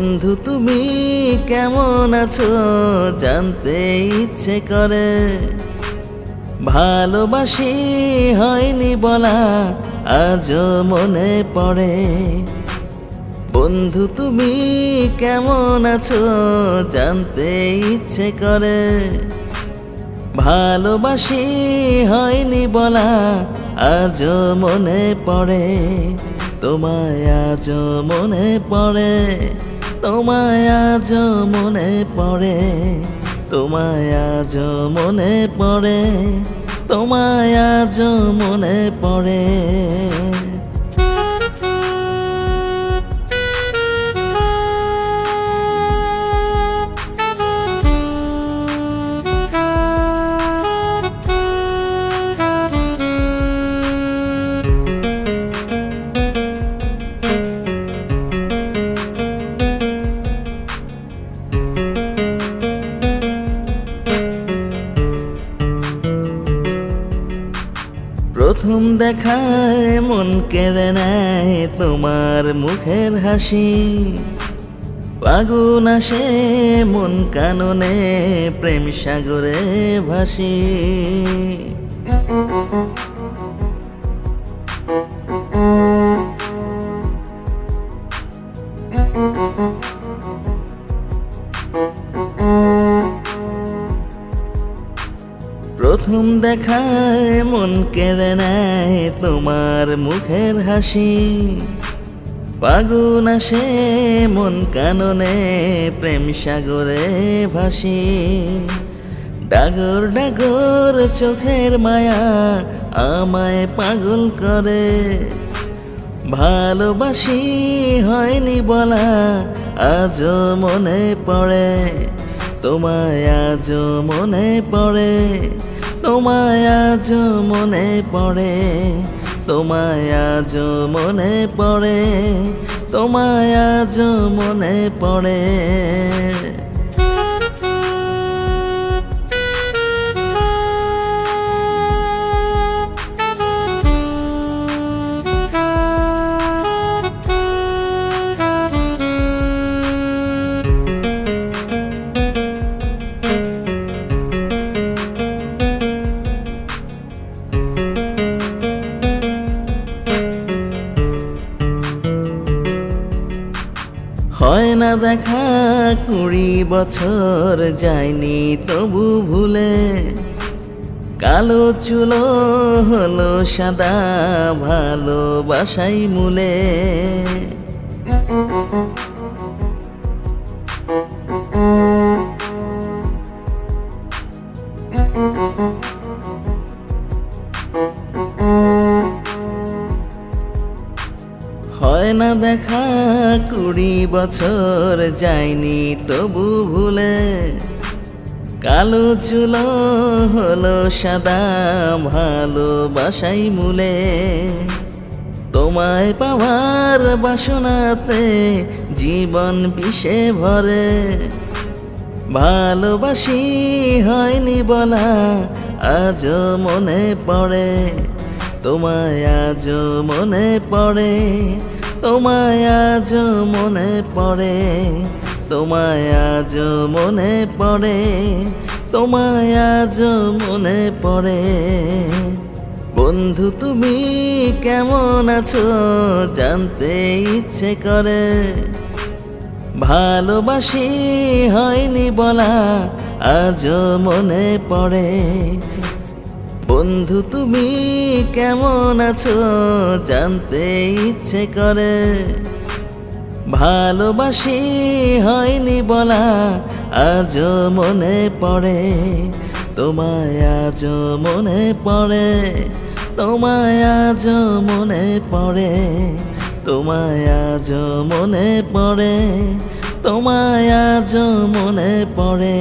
বন্ধু, তুমি কেমন আছো? জানতে ইচ্ছে করে। ভালোবাসি হয়নি বলা, আজও মনে পড়ে। বন্ধু, তুমি কেমন আছো? জানতে ইচ্ছে করে। ভালোবাসি হয়নি বলা, আজও মনে পড়ে। তোমায় আজও মনে পড়ে। তোমায় আজ মনে পড়ে তোমায় আজ মনে পড়ে তোমায় আজ মনে পড়ে। প্রথম দেখায় মন কেড়ে নেয় তোমার মুখের হাসি। পাগুন আসে মন কাননে, প্রেম সাগরে ভাসি। প্রথম দেখায় মন কেড়ে নেয় তোমার মুখের হাসি। পাগুন আসে, মন কাননে, প্রেম সাগরে ভাসি। ডাগর ডাগর চোখের মায়া আমায় পাগল করে। ভালোবাসি হয়নি বলা, আজও মনে পড়ে। তোমায় আজও মনে পড়ে। তোমায় আজ মনে পড়ে তোমায় আজ মনে পড়ে তোমায় আজ মনে পড়ে। হয় না দেখা কুড়ি বছর যায়নি তবু ভুলে। কালো চুলো হলো সাদা ভালোবাসাই মূলে। হয় না দেখা কুড়ি বছর যায়নি, তবু ভুলে। কালো চুলো হলো সাদা, ভালোবাসাই মূলে। তোমায় পাওয়ার বাসনাতে জীবন বিষে ভরে। ভালোবাসি হয়নি বলা, আজও মনে পড়ে। তোমায় আজ মনে পড়ে, তোমায় আজ মনে পড়ে, তোমায় আজ মনে পড়ে, তোমায় আজ মনে পড়ে। বন্ধু, তুমি কেমন আছো জানতে ইচ্ছে করে? ভালোবাসি হয়নি বলা আজও মনে পড়ে বন্ধু, তুমি কেমন আছো? জানতে ইচ্ছে করে। ভালোবাসি হয়নি বলা, আজও মনে পড়ে। তোমায় আজও মনে পড়ে। তোমায় আজও মনে পড়ে। তোমায় আজও মনে পড়ে। তোমায় আজও মনে পড়ে।